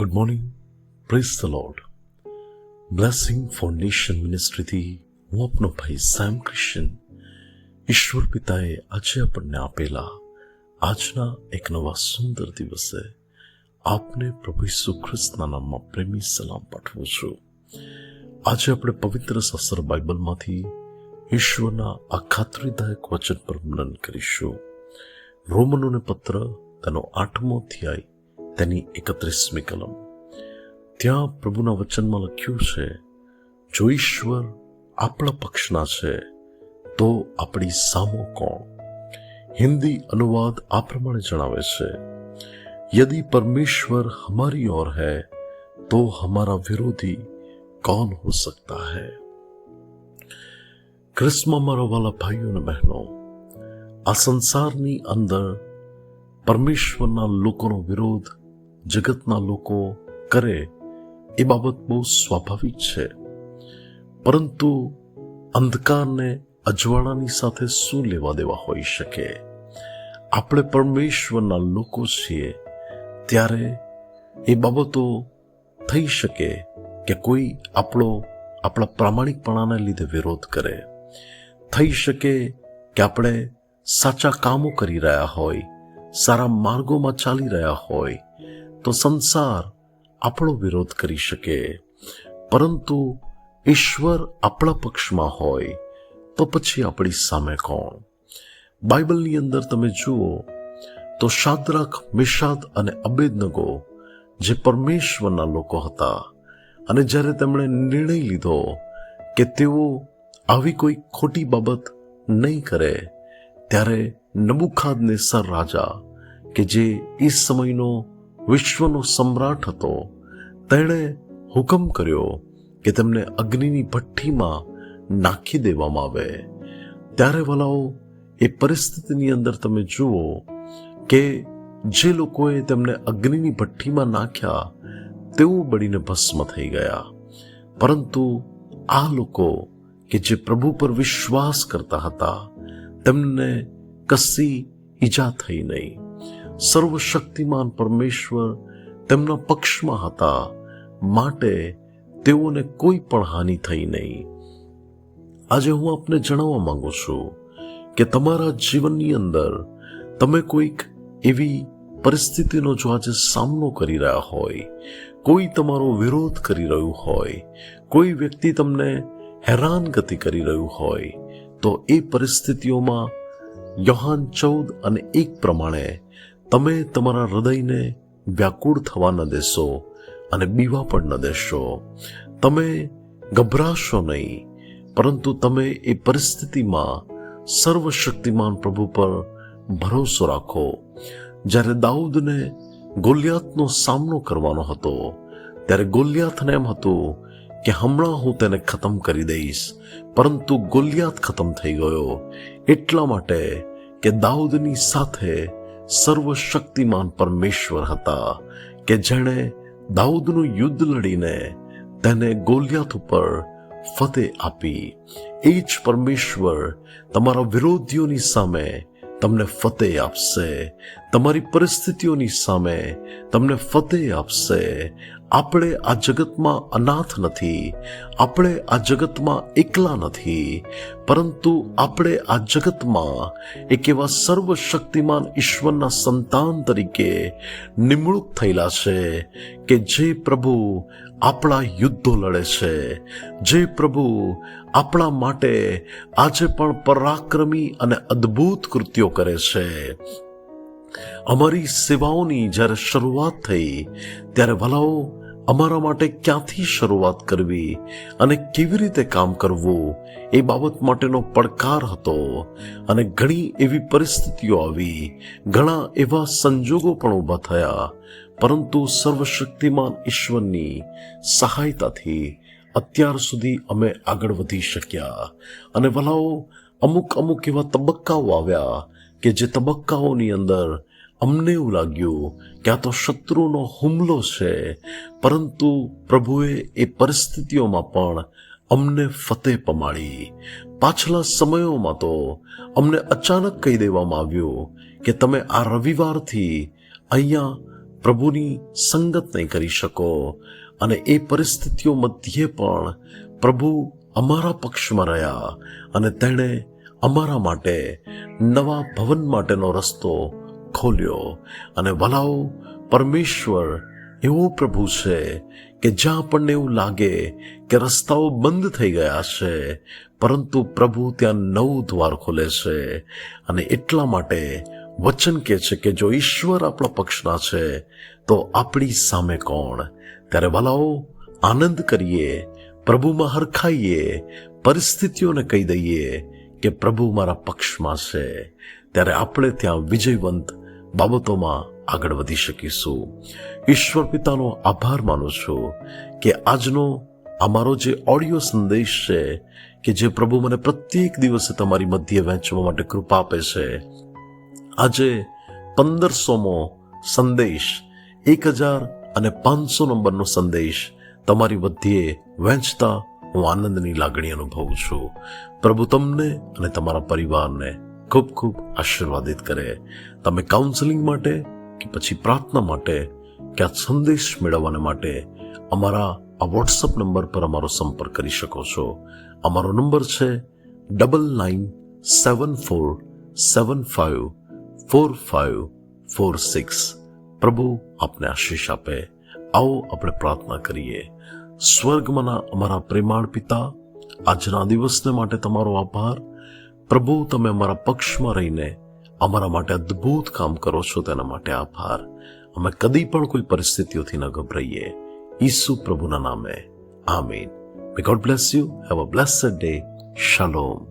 Good morning praise the lord Blessing Foundation મિનિસ્ટ્રીથી હું આપનો ભાઈ સેમ ક્રિશ્ચન ઈશ્વર પિતાએ આજે આપણને આપેલા આજના એક નવા સુંદર દિવસે આપને પ્રભુ ઈસુ ખ્રિસ્તના નામમાં પ્રેમી સલામ પાઠવું છું આજે આપણે પવિત્ર સસર બાઇબલમાંથી ઈશ્વરના આ વચન પર મનન કરીશું રોમનોને પત્ર તેનો આઠમો અધ્યાય તેની એકત્રીસમી કલમ. ત્યાં પ્રભુના વચનમાં લખ્યું છે, જો ઈશ્વર આપણા પક્ષના છે, તો આપણી સામો કોણ? હિન્દી અનુવાદ આ પ્રમાણે જણાવે છે, યદિ પરમેશ્વર હમારી ઓર હૈ, તો હમારા વિરોધી કોણ હો સકતા હૈ? ક્રિસ્મા મારા વાલા ભાઈઓ અને બહેનો, આ સંસારની અંદર પરમેશ્વરના લોકોનો વિરોધ જગતના લોકો કરે એ બાબત બહુ સ્વાભાવિક છે. પરંતુ અંધકારને અજવાળાની સાથે શું લેવા દેવા હોઈ શકે? આપણે પરમેશ્વરના લોકો છીએ, ત્યારે એ બાબતો થઈ શકે કે કોઈ આપણો, આપણા પ્રામાણિકપણાને લીધે વિરોધ કરે. થઈ શકે કે આપણે સાચા કામો કરી રહ્યા હોય, સારા માર્ગોમાં ચાલી રહ્યા હોય તો સંસાર આપણો વિરોધ કરી શકે. પરંતુ ઈશ્વર આપણા પક્ષમાં હોય, તો પછી આપણી સામે કોણ? બાઇબલની અંદર તમે જુઓ, તો શાદ્રાખ, મિશાદ અને અબેદનગો, જે પરમેશ્વરના લોકો હતા, અને જ્યારે તેમણે નિર્ણય લીધો કે તેઓ આવી કોઈ ખોટી બાબત નહીં કરે, ત્યારે નબુખાદને સર રાજા, કે જે એ સમયનો વિશ્વનો સમ્રાટ હતો. તેણે હુકમ કર્યો કે તેમને અગ્નિની ભઠ્ઠીમાં નાખી દેવામાં આવે. ત્યારે વલાઓ, એ પરિસ્થિતિની અંદર તમે જુઓ કે જે લોકોએ તેમને અગ્નિની ભઠ્ઠીમાં નાખ્યા, તેઓ બળીને ભસ્મ થઈ ગયા. પરંતુ આ લોકો કે જે પ્રભુ પર વિશ્વાસ કરતા હતા, તેમને કશી ઈજા થઈ નહીં. સર્વશક્તિમાન પરમેશ્વર તેમના પક્ષમાં હતા. માટે તેઓને કોઈ પણ હાનિ થઈ નહીં. આજે હું આપને જણાવવા માંગુ છું કે તમારા જીવનની અંદર તમે કોઈક એવી પરિસ્થિતિનો જો આજે સામનો કરી રહ્યા હોય, કોઈ તમારો વિરોધ કરી રહ્યું હોય, કોઈ વ્યક્તિ તમને હેરાનગતિ કરી રહ્યું હોય, તો એ પરિસ્થિતિઓમાં યોહાન ચૌદ અને એક પ્રમાણે તમે તમારા હૃદયને વ્યાકુળ થવા ન દેશો અને બીવા પણ ન દેશો. તમે ગભરાશો નહીં, પરંતુ તમે એ પરિસ્થિતિમાં સર્વશક્તિમાન પ્રભુ પર ભરોસો રાખો. જ્યારે દાઉદને ગોલિયાતનો સામનો કરવાનો હતો, ત્યારે ગોલિયાતને એમ હતું કે હમણાં હું તેને ખતમ કરી દઈશ, પરંતુ ગોલિયાત ખતમ થઈ ગયો. એટલા માટે કે દાઉદની સાથે સર્વશક્તિમાન પરમેશ્વર હતા કે જેણે દાઉદનું યુદ્ધ લડીને તેને ગોલિયાત ઉપર ફતેહ આપી. એ જ પરમેશ્વર તમારા વિરોધીઓની સામે તમને ફતેહ આપશે. તમારી પરિસ્થિતિઓની સામે તમને ફતેહ આપશે. આપણે આ જગતમાં અનાથ નથી, આપણે આ જગતમાં એકલા નથી, પરંતુ આપણે આ જગતમાં એક એવા સર્વશક્તિમાન ઈશ્વરના સંતાન તરીકે નિમણૂક થયેલા છે કે જે પ્રભુ આપણા યુદ્ધો લડે છે, જે પ્રભુ આપણા માટે આજે પણ પરાક્રમી અને અદ્ભુત કૃત્યો કરે છે. અમારી સેવાઓની જ્યારે શરૂઆત થઈ, ત્યારે ભલાઓ અમારા માટે ક્યાંથી શરૂઆત કરવી અને કેવી રીતે કામ કરવું એ બાબત માટેનો પડકાર હતો. અને ઘણી એવી પરિસ્થિતિઓ આવી, ઘણા એવા સંજોગો પણ ઊભા થયા. પરંતુ સર્વશક્તિમાન ઈશ્વરની સહાયતાથી અત્યાર સુધી અમે આગળ વધી શક્યા. અને ભલાઓ અમુક અમુક એવા તબક્કાઓ આવ્યા કે જે તબક્કાઓની અંદર અમને એવું લાગ્યું કે આ તો શત્રુનો હુમલો છે, પરંતુ પ્રભુએ એ પરિસ્થિતિઓમાં પણ અમને ફતેહ પમાડી. પાછલા સમયોમાં તો અમને અચાનક કહી દેવામાં આવ્યું કે તમે આ રવિવારથી અહીંયા પ્રભુની સંગત નહીં કરી શકો અને એ પરિસ્થિતિઓ મધ્યે પણ પ્રભુ અમારા પક્ષમાં રહ્યા અને તેણે અમારા માટે નવા ભવન માટેનો રસ્તો ખોલ્યો અને વલાઓ, પરમેશ્વર, એવો પ્રભુ છે કે જ્યાં આપણને એવું લાગે કે રસ્તાઓ બંધ થઈ ગયા છે, પરંતુ પ્રભુ ત્યાં નવું દ્વાર ખોલે છે અને એટલા માટે વચન કહે છે કે જો ઈશ્વર આપણા પક્ષના છે, તો આપણી સામે કોણ? ત્યારે વલાઓ, આનંદ કરીએ, પ્રભુમાં હરખાઈએ, પરિસ્થિતિઓને કહી દઈએ કે પ્રભુ મારા પક્ષમાં છે. ત્યારે આપણે ત્યાં વિજયવંત બાબતોમાં આગળ વધી શકીશું. ઈશ્વર પિતાનો આભાર માનું છું કે આજનો અમારો જે ઓડિયો સંદેશ છે કે જે પ્રભુ મને પ્રત્યેક દિવસે તમારી મધ્ય વહેંચવા માટે કૃપા આપે છે, આજે પંદરસોમો સંદેશ એક હજાર અને પાંચસો નંબરનો સંદેશ તમારી મધ્યે વહેંચતા હું આનંદની લાગણી અનુભવું છું. પ્રભુ તમને અને તમારા પરિવારને ખૂબ ખૂબ આશીર્વાદિત કરે. તમે કાઉન્સેલિંગ માટે કે પછી પ્રાર્થના માટે કે આ સંદેશ મેળવવાને માટે અમારા આ વોટ્સઅપ નંબર પર અમારો સંપર્ક કરી શકો છો. અમારો નંબર છે double nine seven four seven five four five four six પ્રભુ આપને આશીષ આપે. આવો આપણે પ્રાર્થના કરીએ. સ્વર્ગમાંના અમારા પ્રેમાળ પિતા, આજના દિવસને માટે તમારો આભાર. પ્રભુ, તમે અમારા પક્ષમાં રહીને અમારા માટે અદ્ભુત કામ કરો છો, તેના માટે આભાર. અમે કદી પણ કોઈ પરિસ્થિતિઓથી ન ગભરાઈએ. ઈસુ પ્રભુના નામે. આમીન. May God bless you have a blessed day શાલોમ